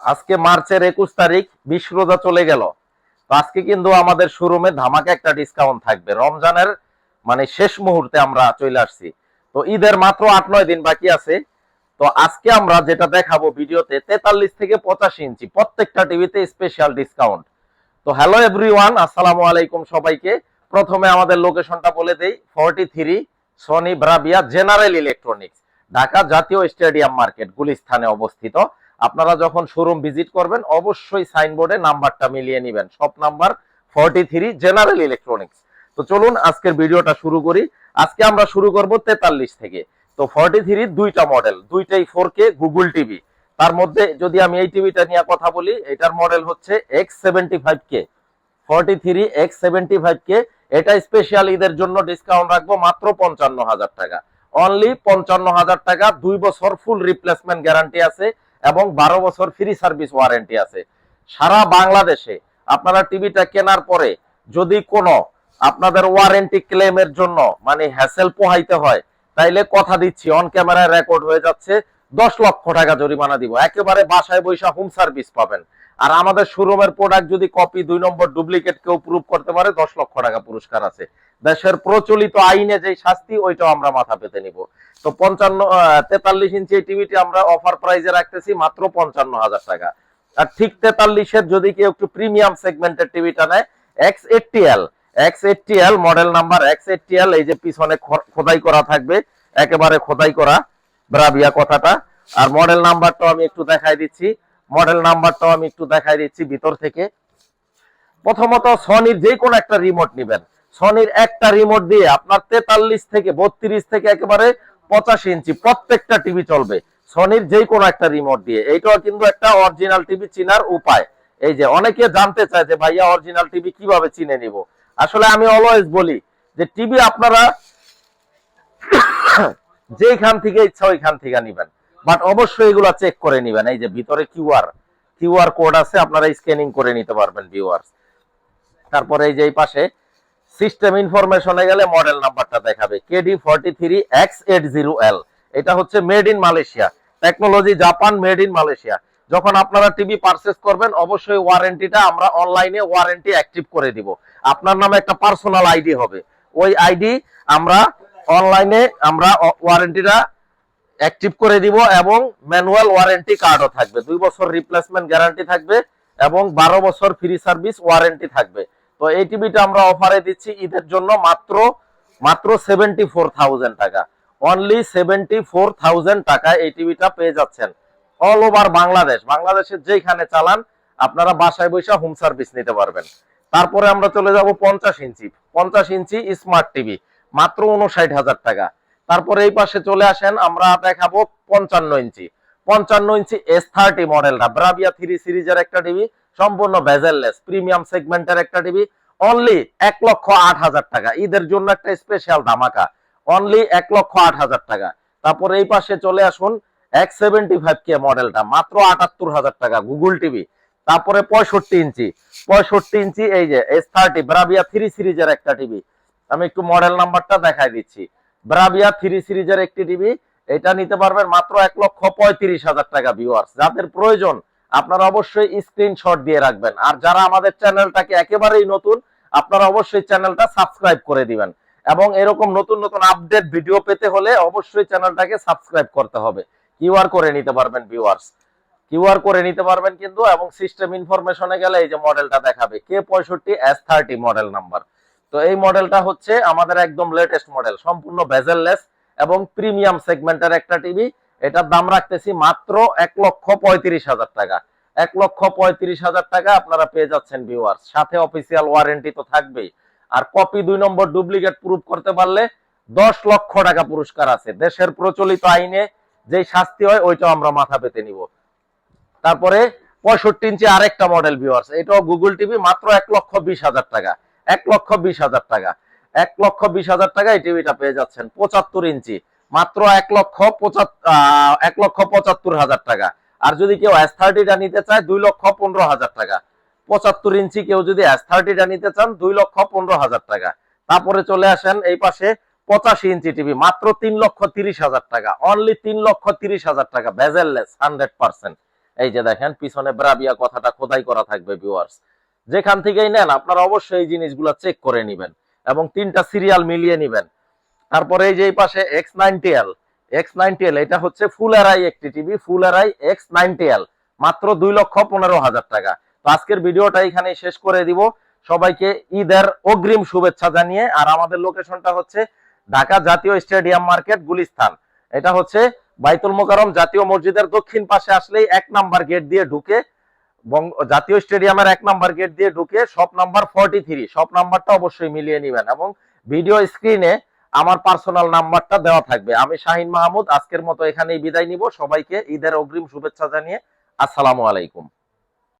আজকে মার্চের একুশ তারিখ, বিশ রোজা চলে গেল। তো আজকে কিন্তু আমাদের শোরুমে ধামাকা একটা ডিসকাউন্ট থাকবে। রমজানের মানে শেষ মুহূর্তে আমরা চলে আসছি। তো ঈদের মাত্র আট নয় দিন বাকি আছে। তো আজকে আমরা যেটা দেখাবো ভিডিওতে, তেতাল্লিশ থেকে পঁচাশি ইঞ্চি, প্রত্যেকটা টিভিতে স্পেশাল ডিসকাউন্ট তো হ্যালো এভরিওয়ান আসসালামু আলাইকুম সবাইকে। প্রথমে আমাদের লোকেশনটা বলে দেই। Forty three Sony Bravia general electronics Dhaka জাতীয় স্টেডিয়াম মার্কেট, গুলিস্থানে অবস্থিত। আপনারা যখন শোরুম ভিজিট করবেন, অবশ্যই সাইনবোর্ডে নাম্বারটা মিলিয়ে নেবেন। সব number forty three general electronics তো চলুন আজকের ভিডিওটা শুরু করি। আজকে আমরা শুরু করব তেতাল্লিশ থেকে। তো ফর্টি থ্রি দুইটা মডেল দুইটাই ফোর কে গুগল টিভি তার মধ্যে যদি আমি এই টিভিটা নিয়ে কথা বলি, এটার মডেল হচ্ছে X seventy five K forty three X seventy five K এটা স্পেশাল ঈদের জন্য ডিসকাউন্ট রাখব মাত্র পঞ্চান্ন হাজার টাকা। অনলি পঞ্চান্ন হাজার টাকা, দুই বছর ফুল রিপ্লেসমেন্ট গ্যারান্টি আছে। এবং বারো বছর ফ্রি সার্ভিস ওয়ারেন্টি আছে। সারা বাংলাদেশে আপনারা টিভিটা কেনার পরে যদি কোনো আপনাদের ওয়ারেন্টি ক্লেমের জন্য মানে হ্যাসেল পোহাইতে হয়, তাইলে কথা দিচ্ছি। অন ক্যামেরায় রেকর্ড হয়ে যাচ্ছে। দশ লক্ষ টাকা জরিমানা দিব। একেবারে বাসায় বৈশা হোম সার্ভিস পাবেন। আর আমাদের শোরুমের প্রোডাক্ট যদি কপি দুই নম্বর ডুপ্লিকেট কেউ প্রুভ করতে পারে, দশ লক্ষ টাকা পুরস্কার আছে। দেশের প্রচলিত আইনে যে শাস্তি, ওইটাও আমরা মাথা পেতে নিব। তো পঞ্চান্ন তেতাল্লিশ ইঞ্চি টিভিটি আমরা অফার প্রাইজে রাখতেছি মাত্র পঞ্চান্ন হাজার টাকা। আর ঠিক তেতাল্লিশের যদি কেউ একটু প্রিমিয়াম সেগমেন্টের টিভিটা নেয় X eighty L X eighty L model number X eighty L এই যে পিছনে খোদাই করা থাকবে, একেবারে খোদাই করা। ব্রাভিয়া কথাটা। আর মডেল নাম্বারটাও আমি একটু দেখাই দিচ্ছি। মডেল নাম্বারটাও আমি একটু দেখাই দিচ্ছি ভিতর থেকে। প্রথমত সনির যে কোনো একটা রিমোট নেবেন। সনির একটা রিমোট দিয়ে আপনার তেতাল্লিশ থেকে বত্রিশ থেকে একেবারে পঁচাশি ইঞ্চি প্রত্যেকটা টিভি চলবে। সনির যে কোনো একটা রিমোট দিয়ে। এইটাও কিন্তু একটা অরিজিনাল টিভি চিনার উপায়। এই যে অনেকে জানতে চায় যে, ভাইয়া অরিজিনাল টিভি কীভাবে চিনে নিব? আসলে আমি অলওয়েজ বলি যে টিভি আপনারা যেখান থেকে ইচ্ছা ওইখান থেকে নিবেন। বাট অবশ্যই এগুলা চেক করে নিবেন। এই যে ভিতরে কিউআর কিউআর কোড আছে, আপনারা স্ক্যানিং করে নিতে পারবেন ভিউয়ার্স তারপরে এই যে এই পাশে সিস্টেম ইনফরমেশনে গেলে মডেল নাম্বারটা দেখাবে। KD forty three X eight zero L এটা হচ্ছে made in Malaysia technology Japan made in Malaysia যখন আপনারা টিভি পারচেস করবেন, অবশ্যই ওয়ারেন্টিটা আমরা অনলাইনে ওয়ারেন্টি অ্যাক্টিভ করে দিব। আপনার নামে একটা পার্সোনাল আইডি হবে। ওই আইডি আমরা অনলাইনে আমরা ওয়ারেন্টিটা অ্যাক্টিভ করে দিব এবং ম্যানুয়াল ওয়ারেন্টি কার্ডও থাকবে। দুই বছর রিপ্লেসমেন্ট গ্যারান্টি থাকবে এবং বারো বছর ফ্রি সার্ভিস ওয়ারেন্টি থাকবে। তো এই টিভিটা আমরা অফারে দিচ্ছি ঈদের জন্য মাত্র মাত্র সেভেন্টি ফোর থাউজেন্ড টাকা। অনলি সেভেন্টি ফোর থাউজেন্ড টাকা এই টিভিটা পেয়ে যাচ্ছেন অল ওভার বাংলাদেশ বাংলাদেশের যেখানে চালান, আপনারা বাসায় বসে হোম সার্ভিস নিতে পারবেন। তারপরে আমরা চলে যাব পঞ্চাশ ইঞ্চি। পঞ্চাশ ইঞ্চি স্মার্ট টিভি মাত্র উনষাট হাজার টাকা। তারপরে এই পাশে চলে আসেন, আমরা দেখাবো পঞ্চান্ন ইঞ্চি। পঞ্চান্ন ইঞ্চি এস থার্টি মডেলটা ব্রাভিয়া থ্রি সিরিজের একটা টিভি সম্পূর্ণ ভেজেললেস প্রিমিয়াম সেগমেন্টের একটা টিভি অনলি এক লক্ষ আট হাজার টাকা। ঈদের জন্য একটা স্পেশাল ধামাকা অনলি এক লক্ষ আট হাজার টাকা। তারপরে এই পাশে চলে আসুন এক সেভেন্টি ফাইভ কে মডেলটা মাত্র আটাত্তর হাজার টাকা গুগল টিভি তারপরে পঁয়ষট্টি ইঞ্চি পঁয়ষট্টি ইঞ্চি এই যে এস থার্টি ব্রাভিয়া থ্রি সিরিজের একটা টিভি আমি একটু মডেল নাম্বারটা দেখাই দিচ্ছি। ব্রাভিয়া থ্রি সিরিজের একটি টিভি এটা নিতে পারবেন মাত্র এক লক্ষ পঁয়ত্রিশ হাজার টাকা ভিউয়ার্স যাদের প্রয়োজন, আপনারা অবশ্যই স্ক্রিনশট দিয়ে রাখবেন। আর যারা আমাদের চ্যানেলটাকে একেবারেই নতুন, আপনারা অবশ্যই চ্যানেলটা সাবস্ক্রাইব করে দিবেন। এবং এরকম নতুন নতুন আপডেট ভিডিও পেতে হলে অবশ্যই চ্যানেলটাকে সাবস্ক্রাইব করতে হবে। কিউআর করে নিতে পারবেন ভিউয়ার্স কিউআর করে নিতে পারবেন কিন্তু, এবং সিস্টেম ইনফরমেশনে গেলে এই যে মডেলটা দেখাবে কে পঁয়ষট্টি এস থার্টি মডেল নাম্বার তো এই মডেলটা হচ্ছে আমাদের একদম লেটেস্ট মডেল সম্পূর্ণ ভেজেললেস এবং প্রিমিয়াম সেগমেন্টের একটা টিভি এটার দাম রাখতেছি মাত্র এক লক্ষ পঁয়ত্রিশ হাজার টাকা। এক লক্ষ পঁয়ত্রিশ হাজার টাকা আপনারা পেয়ে যাচ্ছেন ভিউয়ার্স সাথে অফিসিয়াল ওয়ারেন্টি তো থাকবেই। আর কপি দুই নম্বর ডুপ্লিকেট প্রুফ করতে পারলে দশ লক্ষ টাকা পুরস্কার আছে। দেশের প্রচলিত আইনে যে শাস্তি হয়, ওইটাও আমরা মাথা পেতে নিব। তারপরে পঁয়ষট্টি ইঞ্চি আরেকটা মডেল ভিউয়ার্স এটাও গুগল টিভি মাত্র এক লক্ষ বিশ হাজার টাকা। এক লক্ষ বিশ হাজার টাকা। এক লক্ষ বিশ হাজার টাকা এই টিভিটা পেয়ে যাচ্ছেন পঁচাত্তর ইঞ্চি। মাত্র এক লক্ষ পঁচাত্তর এক লক্ষ পঁচাত্তর হাজার টাকা। আর যদি কেউ এস থার্টিটা নিতে চায়, দুই লক্ষ পনেরো হাজার টাকা। পঁচাত্তর ইঞ্চি কেউ যদি এস থার্টিটা নিতে চান, দুই লক্ষ পনেরো হাজার টাকা। তারপরে চলে আসেন এই পাশে পঁচাশি ইঞ্চি টিভি, মাত্র তিন লক্ষ তিরিশ হাজার টাকা। অনলি তিন লক্ষ তিরিশ হাজার টাকা ভেজেললেস হান্ড্রেড পার্সেন্ট এই যে দেখেন, পিছনে ব্রাবিয়া কথাটা খোদাই করা থাকবে ভিউয়ার্স যেখান থেকেই নেন, আপনারা অবশ্যই এই জিনিসগুলো চেক করে নেবেন এবং তিনটা সিরিয়াল মিলিয়ে নেবেন। তারপরে এই যে এই পাশে X ninety L X ninety L এটা হচ্ছে ফুল এরাই একটি টিভি ফুল এরাই এক্স নাইনটি এল মাত্র দুই লক্ষ পনেরো হাজার টাকা। তো আজকের ভিডিওটা এখানেই শেষ করে দিব। সবাইকে ঈদের অগ্রিম শুভেচ্ছা জানিয়ে, আর আমাদের লোকেশনটা হচ্ছে ঢাকা জাতীয় স্টেডিয়াম মার্কেট, গুলিস্তান। এটা হচ্ছে বাইতুল মোকারম জাতীয় মসজিদের দক্ষিণ পাশে আসলেই এক নাম্বার গেট দিয়ে ঢুকে জাতীয় স্টেডিয়ামের এক নাম্বার গেট দিয়ে ঢুকে shop number forty three shop নাম্বারটা অবশ্যই মিলিয়ে নেবেন এবং ভিডিও স্ক্রিনে আমার পার্সোনাল নাম্বারটা দেওয়া থাকবে। আমি শাহিন মাহমুদ, আজকের মতো এখানেই বিদায় নিব। সবাইকে ঈদের অগ্রিম শুভেচ্ছা জানিয়ে আসসালামু আলাইকুম।